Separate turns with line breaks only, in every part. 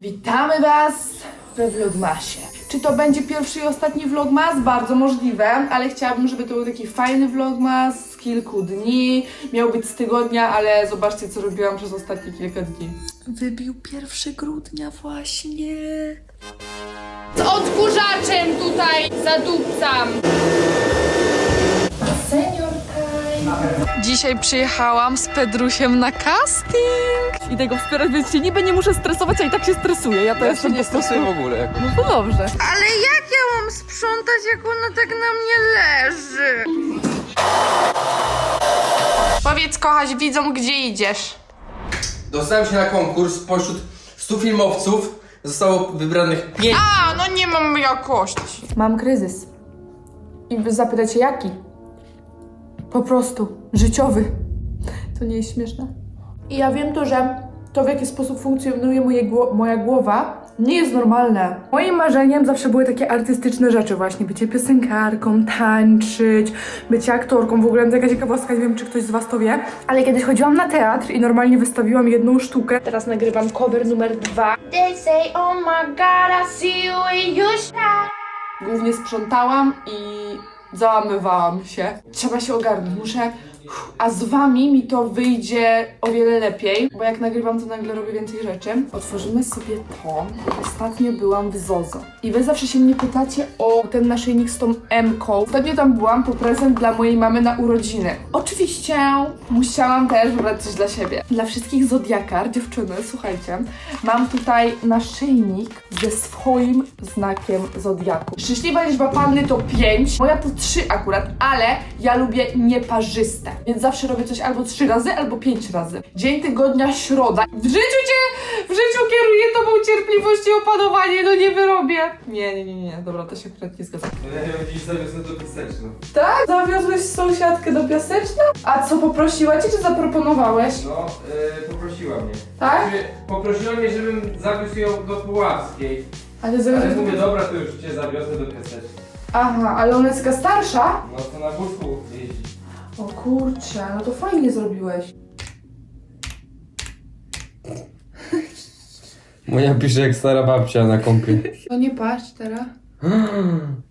Witamy Was we Vlogmasie. Czy to będzie pierwszy i ostatni Vlogmas? Bardzo możliwe, ale chciałabym, żeby to był taki fajny Vlogmas z kilku dni. Miał być z tygodnia, ale zobaczcie, co robiłam przez ostatnie kilka dni. Wybił 1 grudnia właśnie.
Z odkurzaczem tutaj zadupcam.
Senior. Dzisiaj przyjechałam z Pedrusiem na casting. Idę go wspierać, więc się niby nie muszę stresować, a i tak się stresuję. Ja to
Ja
jestem
się nie stresuję w ogóle. jakoś.
No to dobrze.
Ale jak ja mam sprzątać, jak ona tak na mnie leży? Powiedz, kochać widzom, gdzie idziesz.
Dostałem się na konkurs spośród 100 filmowców. Zostało wybranych 5.
A, no nie mam jakości.
Mam kryzys. I wy zapytacie jaki? Po prostu życiowy. To nie jest śmieszne. I ja wiem to, że to w jaki sposób funkcjonuje gło- moja głowa nie jest normalne. Moim marzeniem zawsze były takie artystyczne rzeczy właśnie. Bycie piosenkarką, tańczyć, bycie aktorką. W ogóle taka ciekawostka, nie wiem czy ktoś z was to wie, ale kiedyś chodziłam na teatr i normalnie wystawiłam jedną sztukę. Teraz nagrywam cover numer dwa.
They say, oh my god, I see you shine.
Głównie sprzątałam i załamywałam się. Trzeba się ogarnąć, muszę. A z wami mi to wyjdzie o wiele lepiej, bo jak nagrywam, to nagle robię więcej rzeczy. Otworzymy sobie to. Ostatnio byłam w Zozo. I wy zawsze się mnie pytacie o ten naszyjnik z tą M-ką. Ostatnio tam byłam po prezent dla mojej mamy na urodziny. Oczywiście musiałam też wybrać coś dla siebie. Dla wszystkich zodiakar, dziewczyny, słuchajcie, mam tutaj naszyjnik ze swoim znakiem zodiaku. Szczęśliwa liczba panny to 5, moja to 3 akurat, ale ja lubię nieparzyste. Więc zawsze robię coś albo 3 razy, albo 5 razy. Dzień tygodnia środa. W życiu cię, w życiu kieruję tobą cierpliwość i opanowanie, no nie wyrobię. Nie, nie, nie, nie, dobra, to się akurat nie zgadza.
Ja dziś zawiozę do Piaseczna.
Tak? Zawiozłeś sąsiadkę do Piaseczna? A co, poprosiła cię, czy zaproponowałeś?
No, yy, poprosiła mnie.
Tak?
Znaczy, Poprosiła mnie, żebym zawiózł ją do Puławskiej.
Ale
Ale
zawiozłeś...
mówię, dobra, to już cię zawiozę do Piaseczna.
Aha, ale ona jest taka starsza?
No to na wózku jeździ.
O kurczę, no to fajnie zrobiłeś.
Moja pisze jak stara babcia na kąpie.
No nie patrz teraz.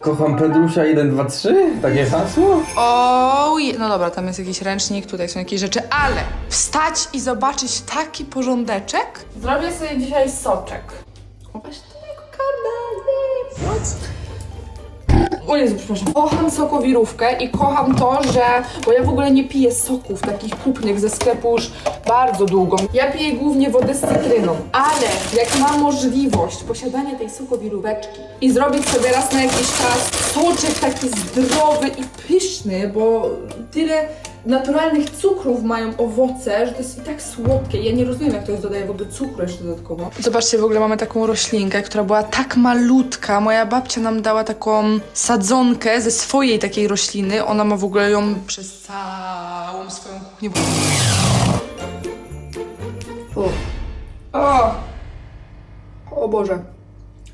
Kocham Pedrusia 1, 2, 3? Takie hasło?
Oj, no dobra, tam jest jakiś ręcznik, tutaj są jakieś rzeczy, ale wstać i zobaczyć taki porządeczek? Zrobię sobie dzisiaj soczek. O, właśnie tego karda, O Jezu, przepraszam. Kocham sokowirówkę i kocham to, że... Bo ja w ogóle nie piję soków takich kupnych ze sklepu już bardzo długo. Ja piję głównie wodę z cytryną. Ale jak mam możliwość posiadania tej sokowiróweczki i zrobić sobie raz na jakiś czas soczek taki zdrowy i pyszny, bo tyle naturalnych cukrów mają owoce, że to jest i tak słodkie. Ja nie rozumiem, jak to jest dodaje w ogóle cukru jeszcze dodatkowo. Zobaczcie, w ogóle mamy taką roślinkę, która była tak malutka. Moja babcia nam dała taką sadzonkę ze swojej takiej rośliny. Ona ma w ogóle ją przez całą swoją kuchnię. O. O! O Boże.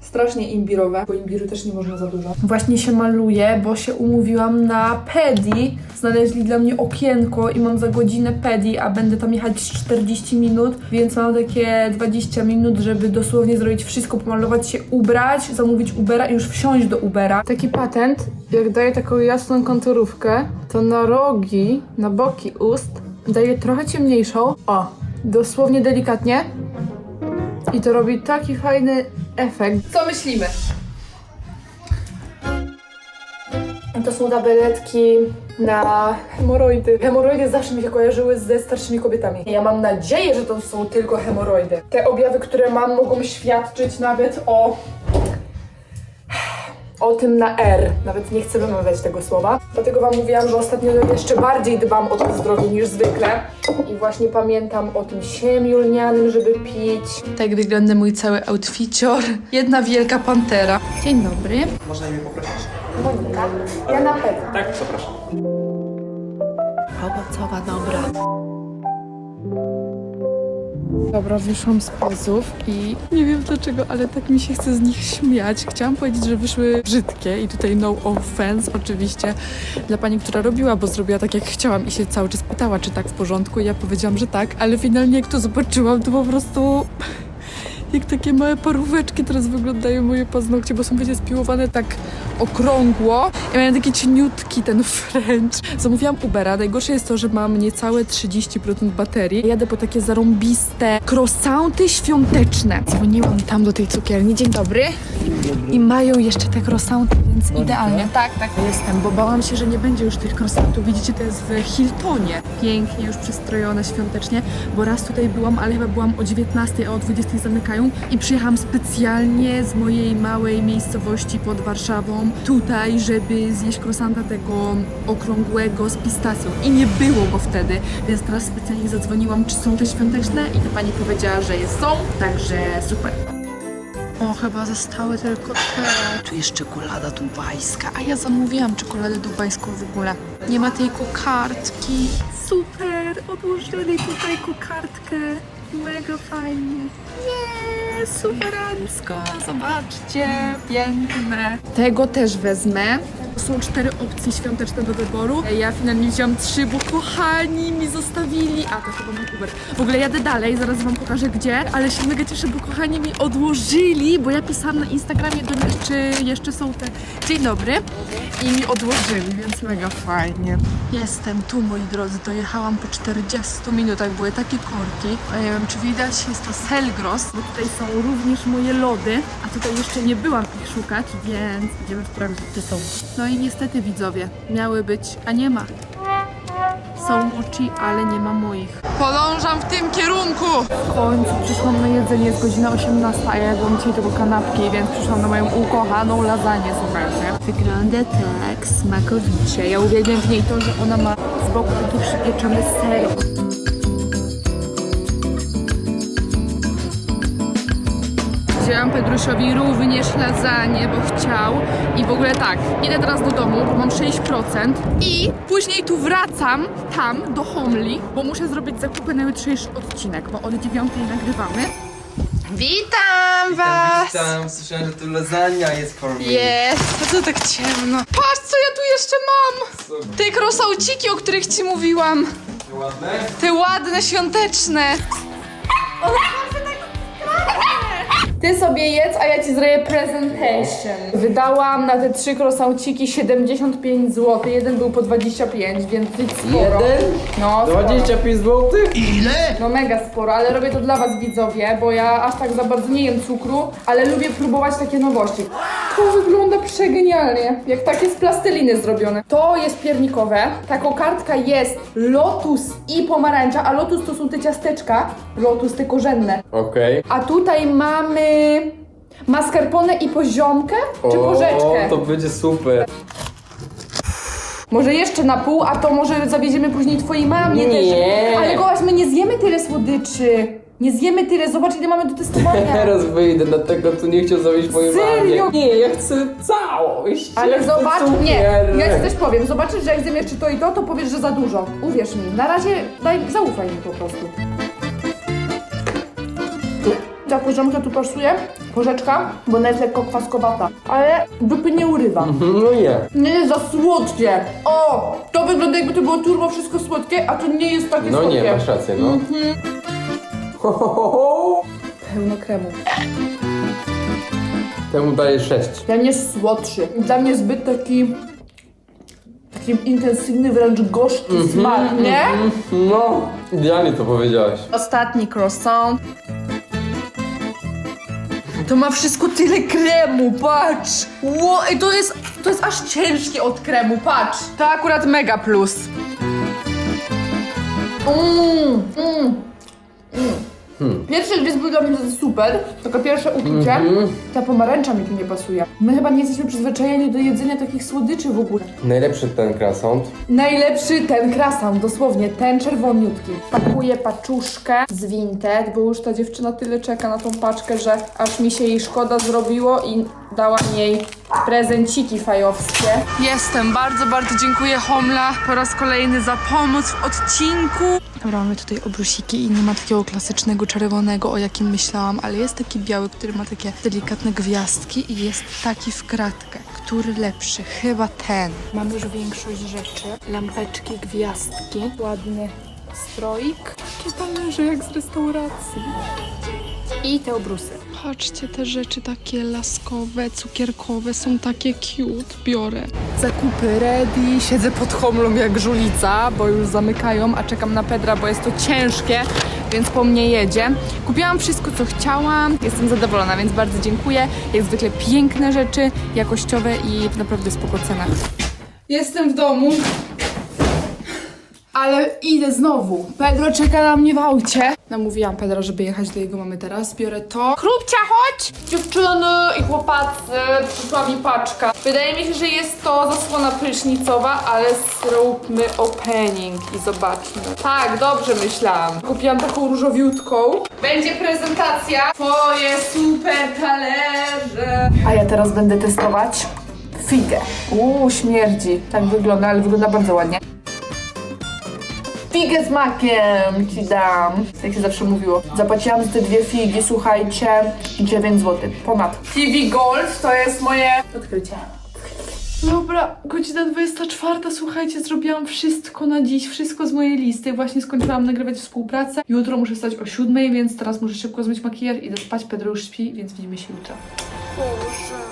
Strasznie imbirowe, bo imbiru też nie można za dużo. Właśnie się maluję, bo się umówiłam na pedi. Znaleźli dla mnie okienko i mam za godzinę pedi, a będę tam jechać 40 minut, więc mam takie 20 minut, żeby dosłownie zrobić wszystko, pomalować się, ubrać, zamówić Ubera i już wsiąść do Ubera. Taki patent, jak daje taką jasną konturówkę, to na rogi, na boki ust daje trochę ciemniejszą. O, dosłownie delikatnie. I to robi taki fajny efekt. Co myślimy? To są tabletki na hemoroidy. Hemoroidy zawsze mi się kojarzyły ze starszymi kobietami. Ja mam nadzieję, że to są tylko hemoroidy. Te objawy, które mam, mogą świadczyć nawet o o tym na R. Nawet nie chcę wymawiać tego słowa. Dlatego Wam mówiłam, że ostatnio jeszcze bardziej dbam o to zdrowie niż zwykle. I właśnie pamiętam o tym siemiu lnianym, żeby pić. Tak wygląda mój cały outficior. Jedna wielka pantera. Dzień dobry.
Można imię poprosić?
Monika. Ja na pewno.
Tak, zapraszam.
Owocowa dobra. Dobra, wyszłam z pozów i nie wiem dlaczego, ale tak mi się chce z nich śmiać. Chciałam powiedzieć, że wyszły brzydkie i tutaj no offense oczywiście dla pani, która robiła, bo zrobiła tak jak chciałam i się cały czas pytała, czy tak w porządku. I ja powiedziałam, że tak, ale finalnie jak to zobaczyłam, to po prostu jak takie małe paróweczki teraz wyglądają moje paznokcie, bo są wiecie spiłowane tak okrągło. Ja miałam taki cieniutki ten French. Zamówiłam Ubera. Najgorsze jest to, że mam niecałe 30% baterii. Jadę po takie zarąbiste croissanty świąteczne. Dzwoniłam tam do tej cukierni. Dzień dobry. I mają jeszcze te croissanty, więc idealnie. Tak, tak. Jestem, bo bałam się, że nie będzie już tych croissantów. Widzicie, to jest w Hiltonie. Pięknie już przystrojone świątecznie, bo raz tutaj byłam, ale chyba byłam o 19, a o 20 zamykają i przyjechałam specjalnie z mojej małej miejscowości pod Warszawą tutaj, żeby zjeść croissanta tego okrągłego z pistacją. I nie było go wtedy, więc teraz specjalnie zadzwoniłam, czy są te świąteczne i ta pani powiedziała, że jest są, także super. O, chyba zostały tylko te. Tu jest czekolada dubajska, a ja zamówiłam czekoladę dubajską w ogóle. Nie ma tej kokardki. Super, odłożyli tutaj kokardkę. Mega fajnie. Nie, superancko. Zobaczcie, piękne. Tego też wezmę. Są cztery opcje świąteczne do wyboru. Ja finalnie wziąłam trzy, bo kochani mi zostawili. A, to chyba mój Uber. W ogóle jadę dalej, zaraz wam pokażę gdzie, ale się mega cieszę, bo kochani mi odłożyli, bo ja pisałam na Instagramie do nich, czy jeszcze są te dzień dobry i mi odłożyli, więc mega fajnie. Jestem tu, moi drodzy, dojechałam po 40 minutach, były takie korki. Ja nie wiem, czy widać, jest to Selgros, bo tutaj są również moje lody, a tutaj jeszcze nie byłam ich szukać, więc będziemy sprawdzić, gdzie są. No i niestety widzowie, miały być, a nie ma. Są mochi, ale nie ma moich. Podążam w tym kierunku! W końcu przyszłam na jedzenie, jest godzina 18, a ja jadłam dzisiaj tylko kanapki, więc przyszłam na moją ukochaną lasagne, słuchajcie. Wygląda tak smakowicie. Ja uwielbiam w niej to, że ona ma z boku taki przypieczony ser. Wzięłam Pedrusiowi również lasagne, bo chciał. I w ogóle tak, idę teraz do domu, bo mam 6% i później tu wracam tam do Homli, bo muszę zrobić zakupy na jutrzejszy odcinek, bo od 9 nagrywamy. Witam was!
Witam, słyszałem, że tu lasagna jest for me.
Jest, co tak ciemno? Patrz, co ja tu jeszcze mam!
Super.
Te krosauciki, o których ci mówiłam.
Ładne?
Te ładne, świąteczne. Ty sobie jedz, a ja ci zrobię presentation. Wydałam na te trzy krosauciki 75 zł. Jeden był po 25, więc sporo.
Jeden?
No, sporo.
25 zł?
No mega sporo, ale robię to dla was widzowie, bo ja aż tak za bardzo nie jem cukru, ale lubię próbować takie nowości. To wygląda przegenialnie, jak takie z plasteliny zrobione. To jest piernikowe, ta kokardka jest lotus i pomarańcza, a lotus to są te ciasteczka, lotus te korzenne.
Okej.
A tutaj mamy mascarpone i poziomkę, czy porzeczkę?
O, to będzie super.
Może jeszcze na pół, a to może zawieziemy później twojej mamie
Nie.
też. Ale Gołaś, my nie zjemy tyle słodyczy. Nie zjemy tyle, zobacz ile mamy do testowania.
Teraz wyjdę, dlatego tu nie chciał zawieść mojej
Serio?
mamie. Nie, ja chcę całość.
Ale
ja chcę
zobacz, nie, ja ci coś powiem. Zobaczysz, że jak zjem jeszcze to i to, to powiesz, że za dużo. Uwierz mi, na razie daj, zaufaj mi po prostu. Ta poziomka tu pasuje, porzeczka, bo ona jest lekko kwaskowata, ale dupy nie urywa.
No nie.
Nie jest za słodkie. O, to wygląda jakby to było turbo wszystko słodkie, a to nie jest takie
No
słodkie.
nie, masz rację, no. Ho, ho, ho, ho.
Pełno kremu.
Temu daję 6.
Ten jest słodszy. Dla mnie zbyt taki... Taki intensywny, wręcz gorzki smak, nie?
No, idealnie to powiedziałaś.
Ostatni croissant. To ma wszystko tyle kremu, patrz! Ło, ej, to jest, to jest aż ciężkie od kremu, patrz! To akurat mega plus. Mmm, mmm. Pierwszy gryz był dla mnie super, taka pierwsze uczucie. Ta pomarańcza mi tu nie pasuje. My chyba nie jesteśmy przyzwyczajeni do jedzenia takich słodyczy w ogóle.
Najlepszy ten krasant.
Najlepszy ten krasant, dosłownie, ten czerwoniutki. Pakuję paczuszkę z Vinted, bo już ta dziewczyna tyle czeka na tą paczkę, że aż mi się jej szkoda zrobiło i dałam jej prezenciki fajowskie. Jestem, bardzo, bardzo dziękuję Homla po raz kolejny za pomoc w odcinku. Mamy tutaj obrusiki i nie ma takiego klasycznego czerwonego, o jakim myślałam, ale jest taki biały, który ma takie delikatne gwiazdki i jest taki w kratkę. Który lepszy? Chyba ten. Mamy już większość rzeczy. Lampeczki, gwiazdki, ładny stroik. Takie talerze jak z restauracji. I te obrusy. Patrzcie, te rzeczy takie laskowe, cukierkowe są takie cute. Biorę. Zakupy ready. Siedzę pod homlą jak żulica, bo już zamykają, a czekam na Pedra, bo jest to ciężkie, więc po mnie jedzie. Kupiłam wszystko, co chciałam. Jestem zadowolona, więc bardzo dziękuję. Jak zwykle piękne rzeczy, jakościowe i w naprawdę spoko cenach. Jestem w domu. Ale idę znowu. Pedro czeka na mnie w aucie. Namówiłam Pedro, żeby jechać do jego mamy teraz. Biorę to. Krupcia, chodź! Dziewczyny i chłopacy, przyszła mi paczka. Wydaje mi się, że jest to zasłona prysznicowa, ale zróbmy opening i zobaczmy. Tak, dobrze myślałam. Kupiłam taką różowiutką. Będzie prezentacja. Twoje super talerze. A ja teraz będę testować figę. Uuu, śmierdzi. Tak wygląda, ale wygląda bardzo ładnie. Figę z makiem ci dam. Jak się zawsze mówiło. Zapłaciłam za te dwie figi, słuchajcie, 9 zł. Ponad. TV Gold to jest moje odkrycie. Dobra, godzina 24, słuchajcie, zrobiłam wszystko na dziś, wszystko z mojej listy. Właśnie skończyłam nagrywać współpracę. Jutro muszę wstać o 7, więc teraz muszę szybko zmyć makijaż, idę spać, Pedro już śpi, więc widzimy się jutro. Boże,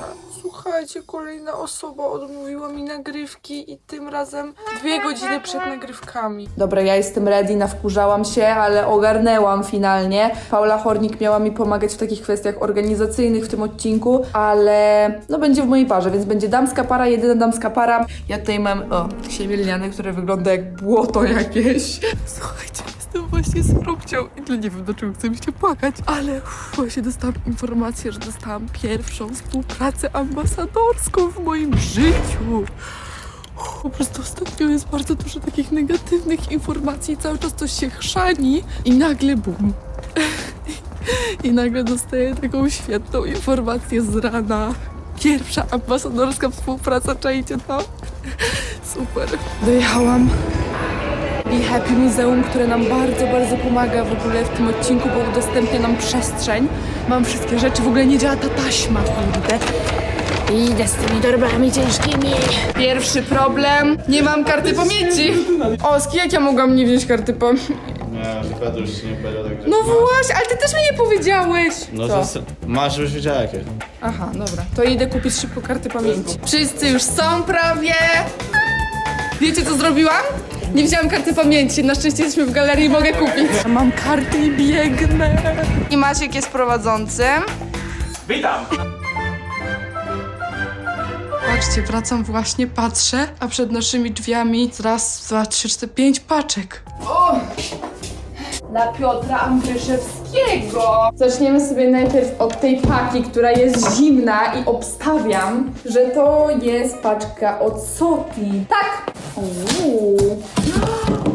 słuchajcie, kolejna osoba odmówiła mi nagrywki i tym razem dwie godziny przed nagrywkami. Dobra, ja jestem ready, nawkurzałam się, ale ogarnęłam finalnie. Paula Hornik miała mi pomagać w takich kwestiach organizacyjnych w tym odcinku, ale no będzie w mojej parze, więc będzie damska para, jedyna damska para. Ja tutaj mam, o, siemię lniane, które wygląda jak błoto jakieś. Słuchajcie, właśnie z Robcią i nie wiem dlaczego chcę mi się płakać, ale uff, właśnie dostałam informację, że dostałam pierwszą współpracę ambasadorską w moim życiu. Po prostu ostatnio jest bardzo dużo takich negatywnych informacji, cały czas coś się chrzani i nagle bum. I nagle dostaję taką świetną informację z rana. Pierwsza ambasadorska współpraca, czajcie to? Super. Dojechałam Happy Muzeum, które nam bardzo, bardzo pomaga w ogóle w tym odcinku, bo udostępnia nam przestrzeń. Mam wszystkie rzeczy, w ogóle nie działa ta taśma, kurde. Idę z tymi torbami ciężkimi. Pierwszy problem, nie mam karty pamięci. Oski, jak ja mogłam nie wziąć karty pamięci?
Nie, Pedro ci nie powiedział tak, że
No właśnie, ale ty też mi nie powiedziałeś.
No
Co?
to s- masz, żebyś wiedziała jakie.
Aha, dobra. To idę kupić szybko karty pamięci. Wszyscy już są prawie. Wiecie co zrobiłam? Nie wzięłam karty pamięci. Na szczęście jesteśmy w galerii i mogę kupić. Mam karty i biegnę. I Maciek jest prowadzącym.
Witam!
Patrzcie, wracam właśnie, patrzę, a przed naszymi drzwiami raz, dwa, trzy, cztery, pięć paczek. O! Dla Piotra Andryszewskiego. Zaczniemy sobie najpierw od tej paki, która jest zimna i obstawiam, że to jest paczka od Soti. Tak! Uuu.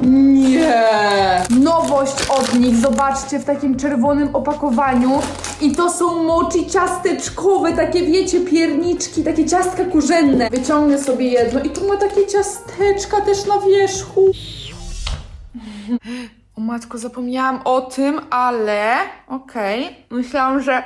Nie! Nowość od nich, zobaczcie, w takim czerwonym opakowaniu. I to są mochi ciasteczkowe, takie wiecie, pierniczki, takie ciastka kurzenne. Wyciągnę sobie jedno i tu ma takie ciasteczka też na wierzchu. O matko, zapomniałam o tym, ale okej. Myślałam, że...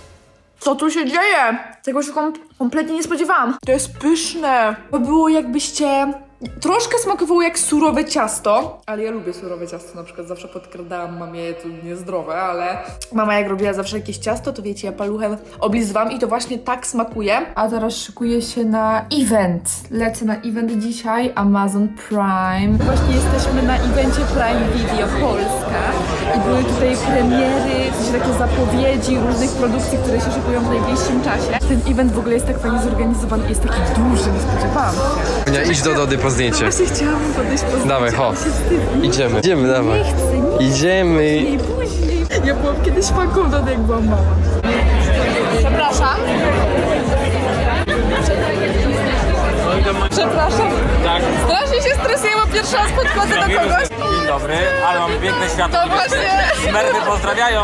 Co tu się dzieje? Tego się kom- kompletnie nie spodziewałam. To jest pyszne. To było jakbyście... Troszkę smakowało jak surowe ciasto, ale ja lubię surowe ciasto, na przykład zawsze podkradałam mamie to niezdrowe, ale mama jak robiła zawsze jakieś ciasto, to wiecie, ja paluchem oblizywam i to właśnie tak smakuje. A teraz szykuję się na event. Lecę na event dzisiaj, Amazon Prime. Właśnie jesteśmy na evencie Prime Video Polska i były tutaj premiery, w sensie takie zapowiedzi różnych produkcji, które się szykują w najbliższym czasie. Ten event w ogóle jest tak fajnie zorganizowany i jest taki duży, nie spodziewałam się.
Nie, idź do Dody po zdjęcie.
Właśnie chciałam podejść po
Dawaj, ho. Idziemy. Idziemy, dawaj.
Nie chcę, nie
Idziemy.
I później. Ja byłam kiedyś fanką Dody, jak byłam mała. Przepraszam. Przepraszam.
Tak,
Strasznie się stresuję, bo pierwszy raz podchodzę do kogoś.
dzień dobry, ale mamy piękne światło
To właśnie.
Smerwy pozdrawiają.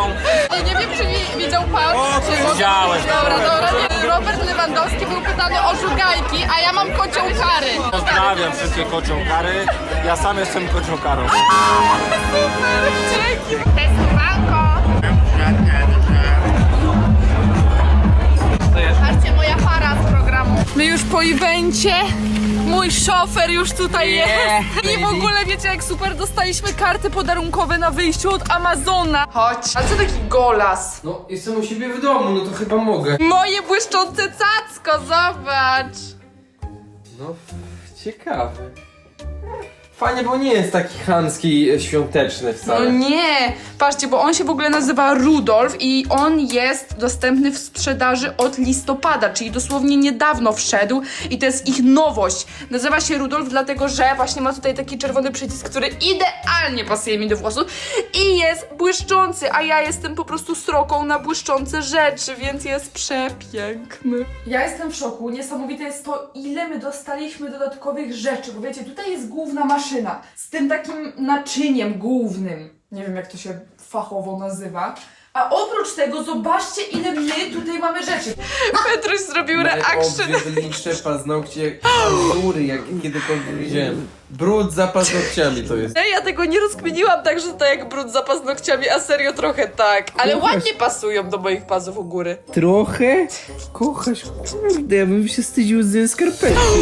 Ja nie wiem, czy wi- widział pan.
O,
czy
widziałeś.
Dobra, dobra. Nie. Robert Lewandowski był pytany o żugajki, a ja mam kocią kary.
Pozdrawiam wszystkie kocią kary. Ja sam jestem kocią karą.
Dzięki.
Testowanko. Patrzcie, moja para z programu.
My już po evencie. Mój szofer już tutaj jest. I w ogóle wiecie, jak super dostaliśmy karty podarunkowe na wyjściu od Amazona. Chodź. A co taki golas?
No, jestem u siebie w domu, no to chyba mogę.
Moje błyszczące cacko, zobacz.
No, ciekawy. Fajnie, bo nie jest taki chamski, e, świąteczny
No
wcale.
nie! Patrzcie, bo on się w ogóle nazywa Rudolf i on jest dostępny w sprzedaży od listopada, czyli dosłownie niedawno wszedł i to jest ich nowość. Nazywa się Rudolf dlatego, że właśnie ma tutaj taki czerwony przycisk, który idealnie pasuje mi do włosów i jest błyszczący, a ja jestem po prostu sroką na błyszczące rzeczy, więc jest przepiękny. Ja jestem w szoku. Niesamowite jest to, ile my dostaliśmy dodatkowych rzeczy, bo wiecie, tutaj jest główna maszyna z tym takim naczyniem głównym. Nie wiem, jak to się fachowo nazywa. A oprócz tego, zobaczcie, ile my tutaj mamy rzeczy. Petruś zrobił reaction.
Najobrzydliwsze paznokcie azury, jak kiedykolwiek widziałem. Brud za paznokciami to jest.
Ja tego nie rozkminiłam tak, że to jak brud za paznokciami, a serio trochę tak. Ale ładnie pasują do moich pazów u góry.
Trochę? Kochasz, kurde, ja bym się wstydził z skarpetki.